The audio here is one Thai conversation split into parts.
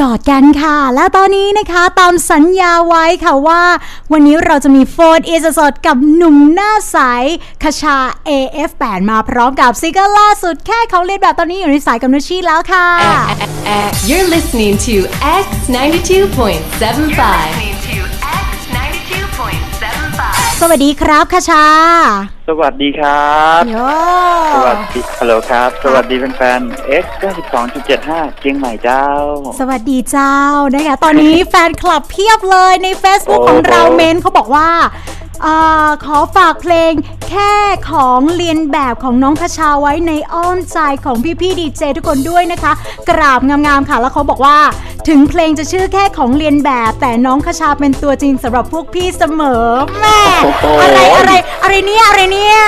กอดกันค่ะ และตอนนี้นะคะตามสัญญาไว้ค่ะว่า วันนี้เราจะมีโฟนอิสสดกับหนุ่มหน้าใสคชา AF8 มาพร้อมกับซิงเกิลล่าสุดแค่เขาเรียนแบบตอนนี้อยู่ในสายกับนุชชีแล้วค่ะ You're listening to X92.75. listening to X92.75. สวัสดีครับคชา สวัสดีครับโยสวัสดีฮัลโหลครับ สวัสดีแฟนๆ X 92.75เชียงใหม่เจ้า สวัสดีเจ้านะคะตอนนี้แฟนคลับเพียบเลยใน Facebook โอ้ของเราโหเมนเขาบอกว่า อาขอฝากเพลงแค่ของเรียนแบบของน้องคชาไว้ในอ้อมใจของพี่ๆดีเจทุกคนด้วยนะคะ กราบงามๆค่ะ แล้วเขาบอกว่า ถึงเพลงจะชื่อแค่ของเรียนแบบ แต่น้องคชาเป็นตัวจริงสำหรับพวกพี่เสมอแม่โอ้โหอะไรอะไรอะไรเนี่ยอะไรเนี่ย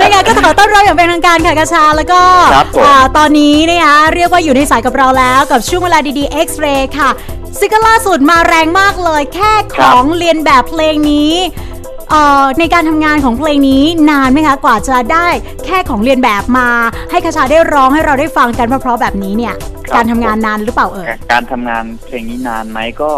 นะคะก็ขอต้อนรับอย่างเป็นทางการค่ะคชาแล้วก็ครับผมอ่าตอนนี้นะคะเรียกว่าอยู่ในสายกับเราแล้วกับช่วงเวลาดีๆ X-ray ค่ะ ซิงเกิลล่าสุดมาแรงมากเลย แค่ของเรียนแบบเพลงนี้เอ่อในการทำงานของเพลงนี้นานไหมคะกว่าจะได้แค่ของเรียนแบบมา ให้คชาได้ร้องให้เราได้ฟังกันเพราะๆแบบนี้เนี่ยครับการทำงานนานหรือเปล่าเอ่ยการทำงานเพลงนี้นานไหมก็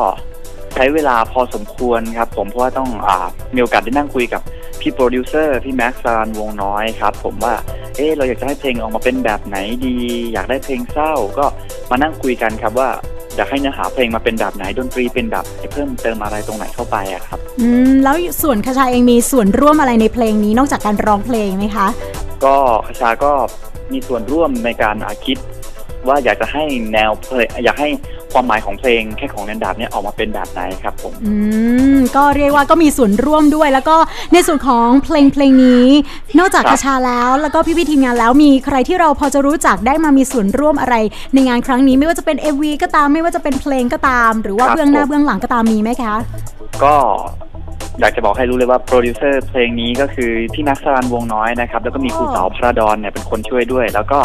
ใช้เวลาพอสมควรครับ ผมเพราะว่าต้องอามีโอกาสได้นั่งคุยกับพี่โปรดิวเซอร์พี่แม็กซ์ซานวงน้อยครับ ผมว่าเออเราอยากจะให้เพลงออกมาเป็นแบบไหนดี อยากได้เพลงเศร้าก็มานั่งคุยกันครับว่า อยากให้เนื้อหาเพลงมาเป็นแบบไหนดนตรีเป็นแบบให้เพิ่มเติมอะไรตรงไหนเข้าไปอะครับอืมแล้วส่วนคชาเองมีส่วนร่วมอะไรในเพลงนี้นอกจากการร้องเพลงไหมคะ ก็คชาก็มีส่วนร่วมในการอ่าคิด ว่าอยากจะให้แนวเพลงอยากให้ ความหมายของเพลงแค่ของเรียนแบบเนี้ยออกมาเป็นแบบไหนครับผมอืมก็เรียกว่าก็มีส่วนร่วมด้วย แล้วก็ในส่วนของเพลงเพลงนี้ นอกจากครัคบชาแล้วแล้วก็พี่พี่ๆทีมงานแล้วมีใครที่เราพอจะรู้จักได้มามีส่วนร่วมอะไร ในงานครั้งนี้ไม่ว่าจะเป็น MV ก็ตามไม่ว่าจะเป็นเพลงก็ตาม หรือว่าเบื้องหน้าเบื้องหลังก็ตามมีไหมคะ ก็อยากจะบอกให้รู้เลยว่าโปรดิวเซอร์เพลงนี้ก็คือพี่นักสรานวงน้อยนะครับ แล้วก็มีครูสาวพระดอนเนี่ยเป็นคนช่วยด้วย แล้วก็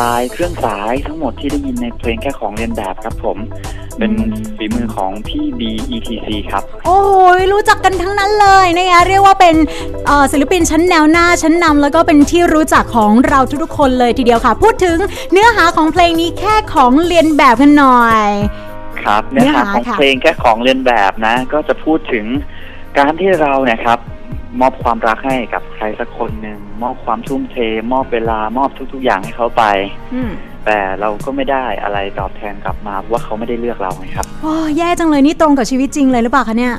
ลายเครื่องสายทั้งหมดที่ได้ยินในเพลงแค่ของเรียนแบบครับผม เป็นอืมฝีมือของพี่ B ETC ครับ โอ้ยรู้จักกันทั้งนั้นเลยนะคะเรียกว่าเป็นเอ่อศิลปินชั้นแนวหน้าชั้นนำแล้วก็เป็นที่รู้จักของเราทุกๆคนเลยทีเดียวค่ะ พูดถึงเนื้อหาของเพลงนี้แค่ของเรียนแบบกันหน่อย ครับเนื้เนื้ออหาหาของค่ะเพลงแค่ของเรียนแบบนะ ก็จะพูดถึงการที่เราเนี่ยครับ มอบความรักให้กับใครสักคนหนึ่งมอบความทุ่มเท มอบเวลามอบทุก ๆ อย่างให้เขาไปอืมแต่เราก็ไม่ได้อะไรตอบแทนกลับมาเพราะว่าเขาไม่ได้เลือกเราไงครับโอ้แย่จังเลยนี่ตรงกับชีวิตจริงเลยหรือเปล่าคะเนี่ย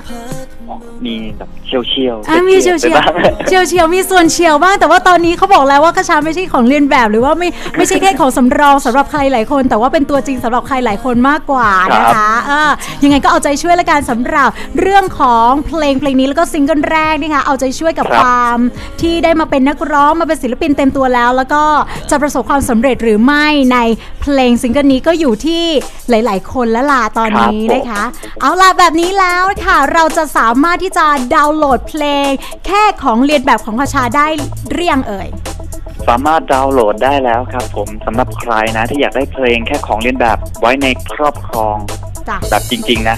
มีแบบเชียวเชียวๆอะมีเชียวเชียวไปบ้างเชียวเชียวมีส่วนเชียวบ้างแต่ว่าตอนนี้เขาบอกแล้วว่าคาชาไม่ใช่ของเรียนแบบหรือว่าไม่ไม่ใช่แค่ของสำรองสำหรับใครหลายคน แต่ว่าเป็นตัวจริงสำหรับใครหลายคนมากกว่านะคะเออยังไงก็เอาใจช่วยละกันสำหรับเรื่องของเพลงเพลงนี้แล้วก็ซิงเกิลแรกนี่ค่ะเอาใจช่วยกับครับความที่ได้มาเป็นนักร้องมาเป็นศิลปินเต็มตัวแล้ว แล้วก็จะประสบความสำเร็จหรือไม่ในเพลงซิงเกิลนี้ก็อยู่ที่หลาย ๆ คนแล้วล่ะตอนนี้นะคะ เอาล่ะแบบนี้แล้วค่ะ เราจะสามารถที่จะดาวน์โหลดเพลง แค่ของเรียนแบบของคาชาได้เรียงเอ่ยสามารถดาวน์โหลดได้แล้วครับ ผมสำหรับใครนะ ที่อยากได้เพลงแค่ของเลียนแบบไว้ในครอบครองจ้ะแบบจริง ๆ นะ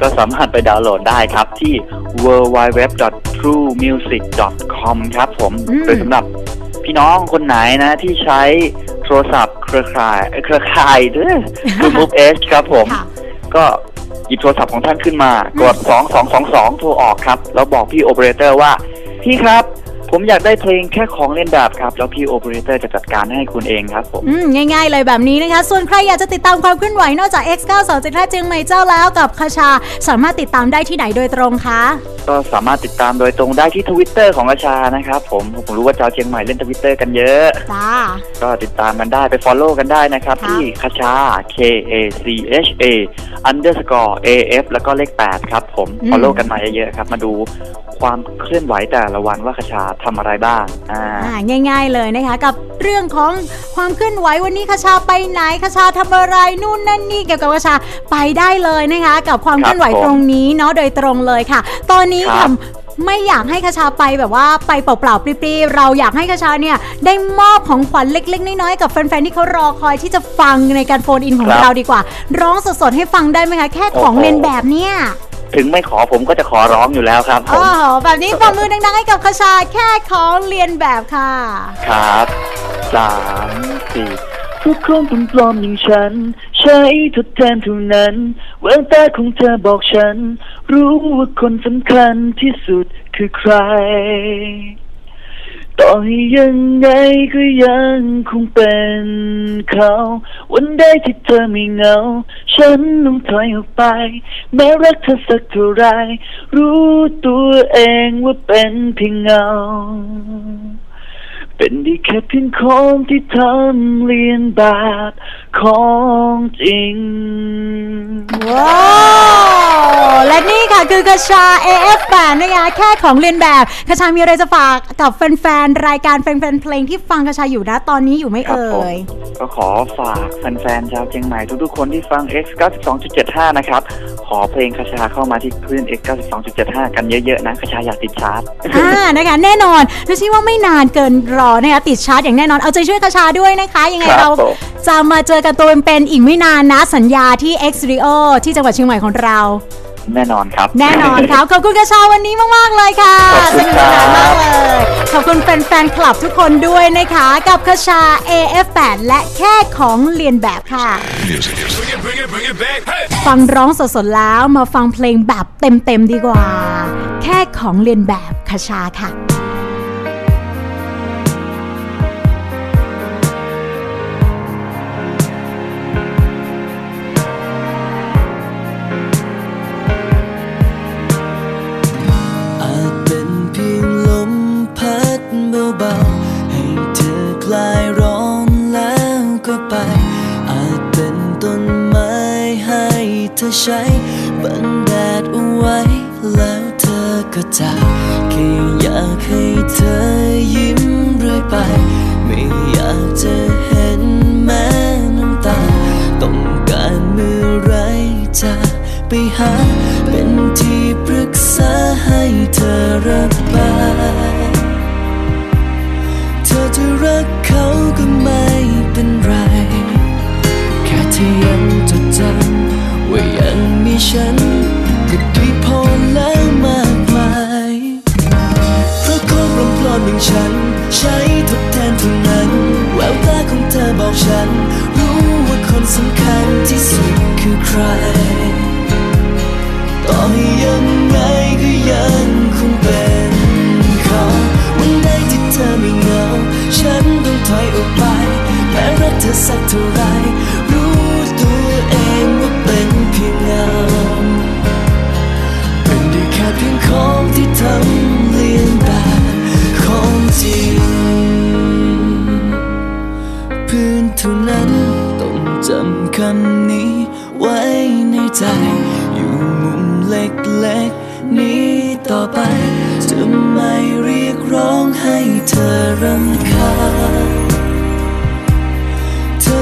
ก็สามารถไปดาวน์โหลดได้ครับที่ www.truemusic.com ครับผมอืมโดยสำหรับพี่น้องคนไหนนะที่ใช้โทรศัพท์เครือข่ายเอ้ยเครือข่ายเด้อคือ Move Edge ครับผมค่ะก็ หยิบโทรศัพท์ของท่านขึ้นมากด 2222 โทรออกครับ แล้วบอกพี่โอเปอเรเตอร์ว่า พี่ครับ ผมอยากได้เพลงแค่ของเล่นแบบครับ แล้วพี่โอเปอเรเตอร์จะจัดการให้คุณเองครับผมอืมง่ายๆเลยแบบนี้นะคะ ส่วนใครอยากจะติดตามความเคลื่อนไหวนอกจาก X9 2 7 5เจียงใหม่เจ้าแล้วกับคาชา สามารถติดตามได้ที่ไหนโดยตรงคะก็สามารถติดตามโดยตรงได้ที่ทวิตเตอร์ของอาชานะครับผมผมรู้ว่าชาวเชียงใหม่เล่นทวิตเตอร์กันเยอะ จ้า ก็ติดตามกันได้ไป Follow กันได้นะครับค่ะที่คาชา K A C H A underscore A F แล้วก็เลข 8 ครับผม Follow กันมาเยอะๆครับ มาดูความเคลื่อนไหวแต่ละวันว่าคาชาทำอะไรบ้างอ่า อ่าง่าย ๆเลยนะคะ กับ เรื่องของความเคลื่อนไหววันนี้คาชาไปไหนคาชาทำอะไรนู่นนั่นนี่เกี่ยวกับคาชาไปได้เลยนะคะ กับความเคลื่อนไหวครับผมตรงนี้เนาะโดยตรงเลยค่ะ ตอนนี้ครัค่ะบไม่อยากให้คาชาไปแบบว่าไปเปล่าๆปรีๆเราอยากให้คาชาเนี่ยได้มอบของขวัญเล็ก ๆ น้อยๆกับแฟนๆที่เขารอคอยที่จะฟังในการโฟนอินของครับเราดีกว่า ร้องสดๆให้ฟังได้ไหมคะแค่ของโอ้โหเรียนแบบเนี่ยถึงไม่ขอผมก็จะขอร้องอยู่แล้วครับผโอ้มโหแบบนี้ปรบมือดังๆให้กับคาชาแค่ของเรียนแบบค่ะ ครับ สามสี่เพราะของปลอมๆอย่างฉัน ใช้ทดแทนเท่านั้นแววตาของเธอบอกฉัน รู้ว่าคนสำคัญที่สุดคือใคร ต่อให้ยังไงก็ยังคงเป็นเขา วันใดที่เธอไม่เหงา ฉันต้องถอยออกไป แม้รักเธอสักเท่าไร รู้ตัวเองว่าเป็นเพียงเงา เป็นได้แค่เพียงของที่ทำเลียนแบบของจริง ว้าวและนี่ค่ะคือกระชา AF8 นะคะแค่ของเรียนแบบกระชามีอะไรจะฝากกับแฟนๆ รายการแฟนๆเพลงที่ฟังกระชาอยู่นะตอนนี้อยู่ไหม่ครับเอ่ผมยก็ขอฝากแฟนๆชาวเชียงใหม่ทุกๆคนที่ฟัง X 92.75 นะครับ ขอเพลงคาชาเข้ามาที่คลื่น X 92.75 กันเยอะๆนะคาชาอยากติดชาร์ตอ่านะคะแน่นอนดูชิว่าไม่นานเกินรอนะคะติดชาร์ตอย่างแน่นอนเอาใจช่วยกระชาด้วยนะคะยังไงครับเราผมจะมาเจอกันตัวเป็นๆอีกไม่นานนะสัญญาที่ X Rio ที่จังหวัดเชียงใหม่ของเรา แน่นอนครับ แน่นอนครับ ขอบคุณกระชาวันนี้มาก ๆ เลยค่ะขอบสคุณนุกคสรับนานมากเลย ขอบคุณแฟนๆ คลับทุกคนด้วยนะคะ กับกระชา AF8 และแค่ของเรียนแบบค่ะ ฟังร้องสดๆ แล้วมาฟังเพลงแบบเต็ม ๆ ดีกว่า แค่ของเรียนแบบคชาค่ะ ต่อ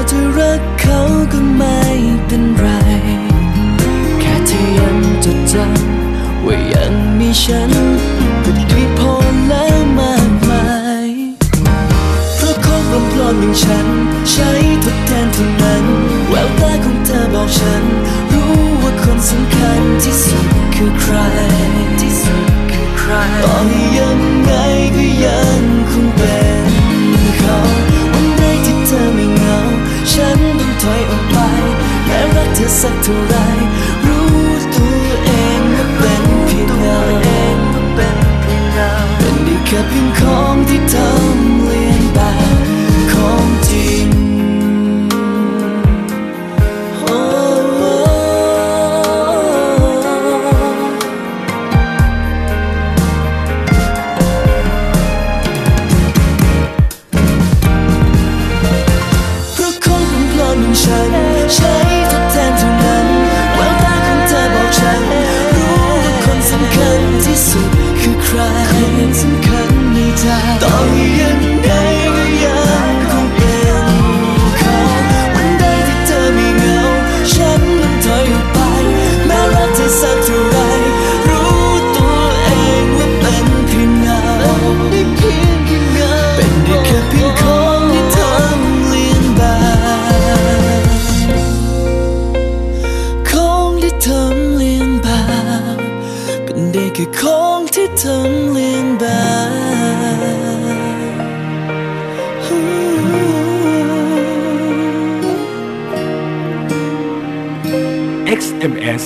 จะรักเขาก็ไม่เป็นไร แค่ที่ยังจดจำว่ายังมีฉันก็ดีพอแล้วมากมายเพราะของปลอมๆอย่างฉัน ใช้ทดแทนเท่านั้น แววตาของเธอบอกฉัน รู้ว่าคนสำคัญที่สุด สักเท่าไรรู้ คั คือของที่ทำเลียนแบบ XMS